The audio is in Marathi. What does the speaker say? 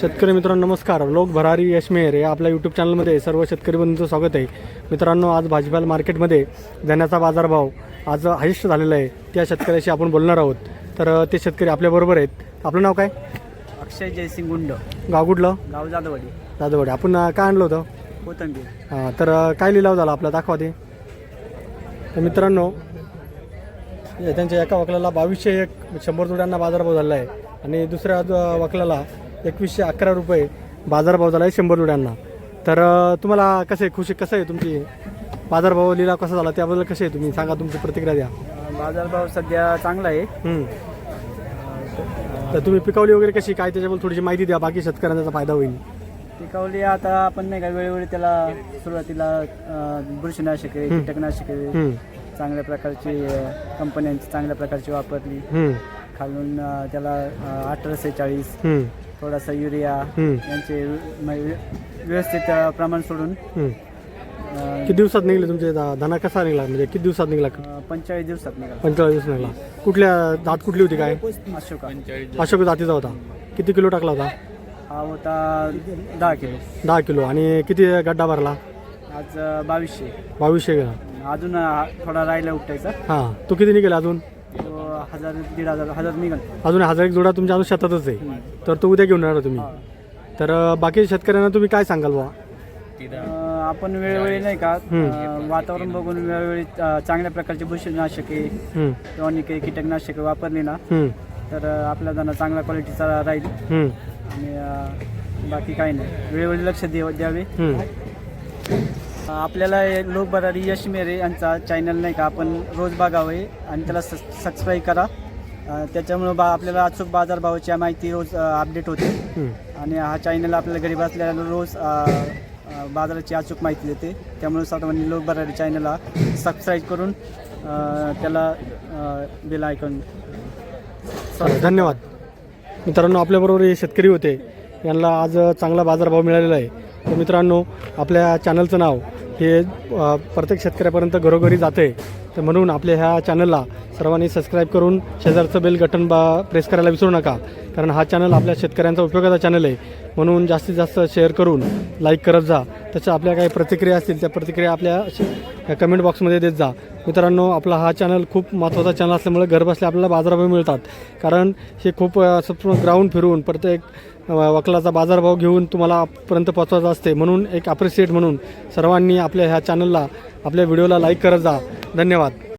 शेतकरी मित्रांनो नमस्कार. लोक भरारी यशमेर या आपल्या यूट्यूब चॅनलमध्ये सर्व शेतकरी बंधूंचं स्वागत आहे. मित्रांनो आज भाजीपाला मार्केटमध्ये धान्याचा बाजारभाव आज हायस्ट झालेला आहे. त्या शेतकऱ्याशी आपण बोलणार आहोत. तर ते शेतकरी आपल्याबरोबर आहेत. आपलं नाव काय? अक्षय जयसिंग गुंड गाव कुठलं? गाव जाधववाडी दादवडे आपण काय आणलं होतं? कोथंबीर. हां तर काय लिलाव झाला आपला? दाखवा ते. तर मित्रांनो त्यांच्या एका वकलाला बावीसशे एक शंभर जोड्यांना बाजारभाव झाला आहे. आणि दुसऱ्या वकलाला एकवीसशे अकरा रुपये बाजारभाव झाला आहे शंभर जोड्यांना. तर तुम्हाला कसे खुशी कसं आहे तुमची? बाजारभाव लिलाव कसा झाला? त्याबद्दल कसे आहे तुम्ही? सांगा तुमची प्रतिक्रिया द्या. बाजारभाव सध्या चांगला आहे. तर तुम्ही पिकवली वगैरे कशी? काय त्याच्याबद्दल थोडीशी माहिती द्या बाकी शेतकऱ्यांना त्याचा फायदा होईल. पिकावली आता आपण नाही का वेळोवेळी त्याला सुरुवातीला अं, बुरशीनाशके हं. कीटकनाशके. चांगल्या प्रकारची अं, कंपन्यांची चांगल्या प्रकारची वापरली. खालून अं, त्याला अठरा सेहेचाळीस हं. थोडासा युरिया. यांचे व्य- म्हणजे व्यवस्थित अं, प्रमाण सोडून. अं, किती दिवसात निघले तुमचे धना कसा निघला? म्हणजे किती दिवसात निघला? अं, पंचेचाळीस दिवसात निघाला. पंचेचाळीस दिवस निघाला. कुठल्या दात कुठली होती काय? अशोका. अशोक जातीचा होता. किती किलो टाकला होता? हा होता दहा किलो. दहा किलो. आणि किती गड्डा भरला? आज अं, बावीसशे. बावीसशे गेला अजून अं, थोडा राहिला उपटायचा. हां. तो किती निघेल अजून? हजार दीड हजार हजार निघाल. अजून हजार एक जोडा तुमच्या अजून शेतातच आहे. तर तो उद्या घेऊन येणार तुम्ही. तर अं, बाकी शेतकऱ्यांना तुम्ही काय सांगाल बा अं, आपण वेळोवेळी नाही का अं, वातावरण बघून वेळोवेळी अं, चांगल्या प्रकारची बुरशीनाशके टॉनिके कीटकनाशके वापरली ना तर अं, आपला दाना चांगला क्वालिटीचा राहील. आणि अं, बाकी काही नाही. वेळोवेळी लक्ष देव द्यावे. आपल्याला लोक बरारी यश मेरे यांचा चॅनल नाही का? आपण रोज बघावे आणि त्याला सबस्क्राईब करा. त्याच्यामुळं बा आपल्याला अचूक बाजारभावाची माहिती रोज अपडेट होते. आणि हा चॅनल आपल्याला घरी बसल्याला रोज बाजाराची अचूक माहिती देते. त्यामुळे सर्वांनी लोक बरारी चॅनलला सबस्क्राईब करून त्याला बेल चालेल धन्यवाद. मित्रांनो आपल्याबरोबर हे शेतकरी होते. यांना आज चांगला बाजारभाव मिळालेला आहे. तर मित्रांनो आपल्या चॅनलचं नाव हे प्रत्येक शेतकऱ्यापर्यंत घरोघरी जाते. तर म्हणून आपल्या ह्या चॅनलला सर्वांनी सबस्क्राईब करून शेजारचं बेल गटन बा प्रेस करायला विसरू नका. कारण हा चॅनल आपल्या शेतकऱ्यांचा उपयोगाचा चॅनल आहे. म्हणून जास्तीत जास्त शेअर करून लाईक करत जा. तशा आपल्या काही प्रतिक्रिया असतील त्या प्रतिक्रिया आपल्या कमेंट बॉक्समध्ये देत जा. मित्रांनो आपला हा चॅनल खूप महत्त्वाचा चॅनल असल्यामुळे घरबसल्या आपल्याला बाजारभाव मिळतात. कारण हे खूप असं ग्राउंड फिरून प्रत्येक वकलाचा बाजारभाव घेऊन तुम्हाला पर्यंत पोचवायचा असते. म्हणून एक अप्रिशिएट म्हणून सर्वांनी आपल्या ह्या चॅनलला आपल्या व्हिडिओला लाईक करत जा. धन्यवाद.